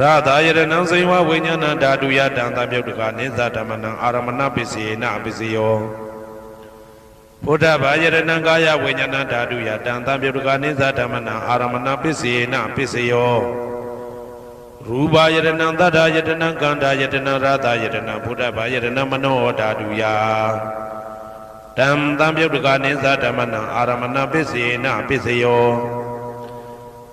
ရသာယရဏံစိဝဝိညာဏဓာတုယတံသပြုတ်တကနေသဓမ္မနံအာရမဏပစ္စေနပစ္စယောဘုဒ္ဓဘာယရဏံကာယဝိညာဏဓာတုယတံသပြုတ်တကနေသဓမ္မနံအာရမဏပစ္စေနပစ္စယောရူပယရဏံသတ္တယတနံကန္တာယတနံရသာယတနံဘုဒ္ဓဘာယရဏံမနောဓာတုယတံသံပြုတ်တကနေသဓမ္မနံအာရမဏပစ္စေနပစ္စယော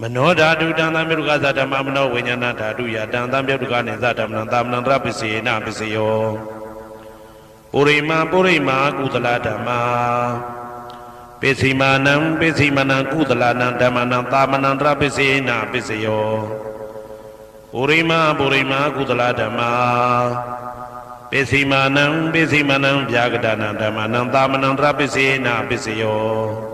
မနောဓာတုတံသံပြုတ်တကသဓမ္မမနောဝိညာဏဓာတုယတံသံပြုတ်တကနေသဓမ္မနံသာမဏံတရပစ္စေနပစ္စယောပုရိမာပုရိမာကုသလဓမ္မာပစ္စည်းမာနံပစ္စည်းမနံကုသလနံဓမ္မနံသာမဏံတရပစ္စေနပစ္စယောပုရိမာပုရိမာကုသလဓမ္မာပစ္စည်းမာနံပစ္စည်းမနံဗျာကတနံဓမ္မနံသာမဏံတရပစ္စေနပစ္စယော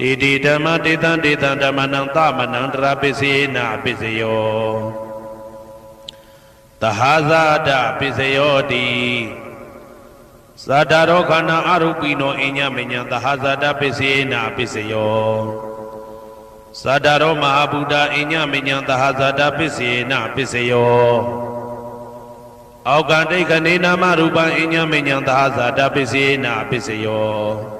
တေတိဓမ္မတေတံတေတံဓမ္မနံသာမဏံတရပစ္စေနပစ္စယောတဟာဇာတပစ္စယောတိသတ္တရောခန္ဓာအရုပိနောအညမညံသဟာဇာတပစ္စေနပစ္စယောသတ္တရောမဟာဗုဒ္ဓအညမညံသဟာဇာတပစ္စေနပစ္စယောအောက်ကတိတ်ခဏေနာမရူပံအညမညံသဟာဇာတပစ္စေနပစ္စယော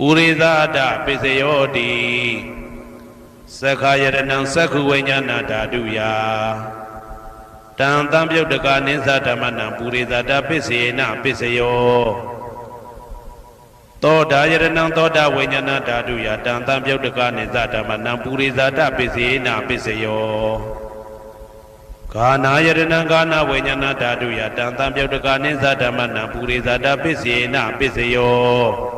ပုရိသဒပစ္စယောတိသက္ခာယရဏံသက္ခုဝိညာဏဓာတုယာတံတံပြုတ်တကနိသဓမ္မနံပုရိသတာပစ္စေနပစ္စယောသောတာယရဏံသောတာဝိညာဏဓာတုယတံတံပြုတ်တကနိသဓမ္မနံပုရိသတာပစ္စေနပစ္စယောဂာနာယရဏံဂာနာဝိညာဏဓာတုယတံတံပြုတ်တကနိသဓမ္မနံပုရိသတာပစ္စေနပစ္စယော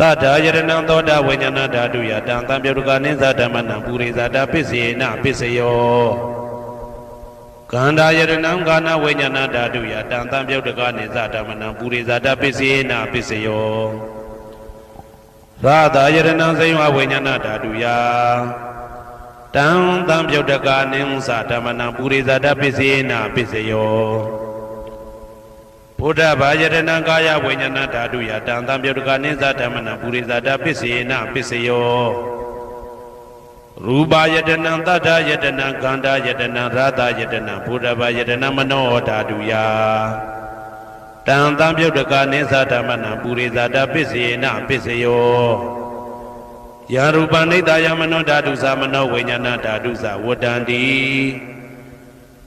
တတယရဏံသောတာဝိညာဏဓာတုယတံတံပြုတ်တကနိသဓမ္မနံပုရိသတာပစ္စေနပစ္စယောကန္တာယရဏံကာနဝိညာဏဓာတုယတံတံပြုတ်တကနိသဓမ္မနံပုရိသတာပစ္စေနပစ္စယောသာသာယရဏံစိယဝဝိညာဏဓာတုယတံတံပြုတ်တကာနိသဓမ္မနံပုရိသတပစ္စေနပစ္စယော ဘုဒ္ဓဘာယရဏံကာယဝိညာဏဓာတုယတံတံပြုတ်တကာနိသဓမ္မနံပုရိသတပစ္စေနပစ္စယောရူပယတနံတတ္ထယတနံခန္ဓာယတနံရာသယတနံဘုဒ္ဓဘာယတနံမနောဓာတုယတံတံပြုတ်တကာနိသဓမ္မနံပုရိသတပစ္စေနပစ္စယောယာရူပနိတယမနောဓာတုသမနောဝိညာဏဓာတုသဝတ္တန္တိ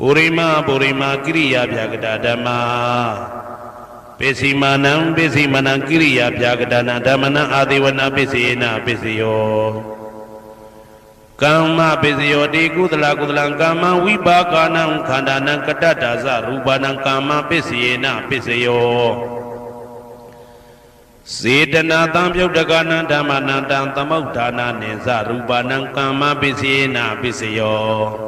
ပုရိမပုရိမကိရိယာဗျာကတာဓမ္မာပိစီမာနံပိစီမနံကိရိယာဗျာကတာနံဓမ္မနံအာတိဝနပိစီနာပိစယောကမ္မပိစယောတိကုသလကုသလံကမ္မဝိပါကနံခန္ဓာနံကတ္တတာဇရူပနံကမ္မပိစီနာပိစယောစေတနာတံပြုတ်တကနံဓမ္မနံတံသမုဋ္ဌာနာနိသရူပနံကမ္မပစ္စေနာပစ္စယော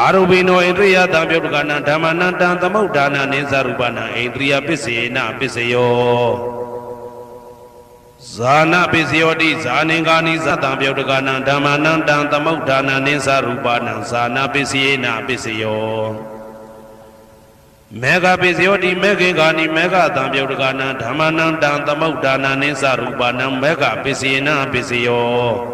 အာရူပိနောဣန္ဒြိယတံပြုတ်တကနာဓမ္မနံတံသမုဋ္ဌာနာနိဇရူပနာဣန္ဒြိယပစ္စေနပစ္စယောဇာနာပစ္စယောတိဇာနေကာနိသတံပြုတ်တကနာဓမ္မနံတံသမုဋ္ဌာနာနိဇရူပနာဇာနာပစ္စယေနပစ္စယောမေဃပိစယောတိမေခေကာနိမေဃတံပြုတ်တကနာဓမ္မနံတံသမုဋ္ဌာနာနိသရူပနံမေဃပိစေနပိစယော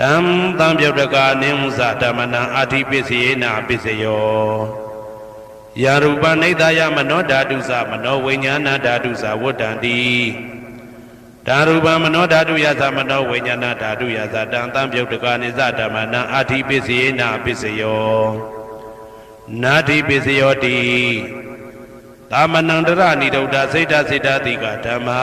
တံတံပြုတ်တကနိသဓမ္မနံအာတိပစ္စေနာပစ္စယောယရူပနိဒာယမနောဓာတုသမနောဝိညာဏဓာတုသဝတ္တံတိဓာရူပမနောဓာတုယသမနောဝိညာဏဓာတုယသတံတံပြုတ်တကနိသဓမ္မနံအာတိပစ္စယေနာပစ္စယောနာတိပစ္စယောတိသာမဏံတရဏိဒုဒ္ဓစိတ်ဓာစိတ်ဓာတိကဓမ္မာ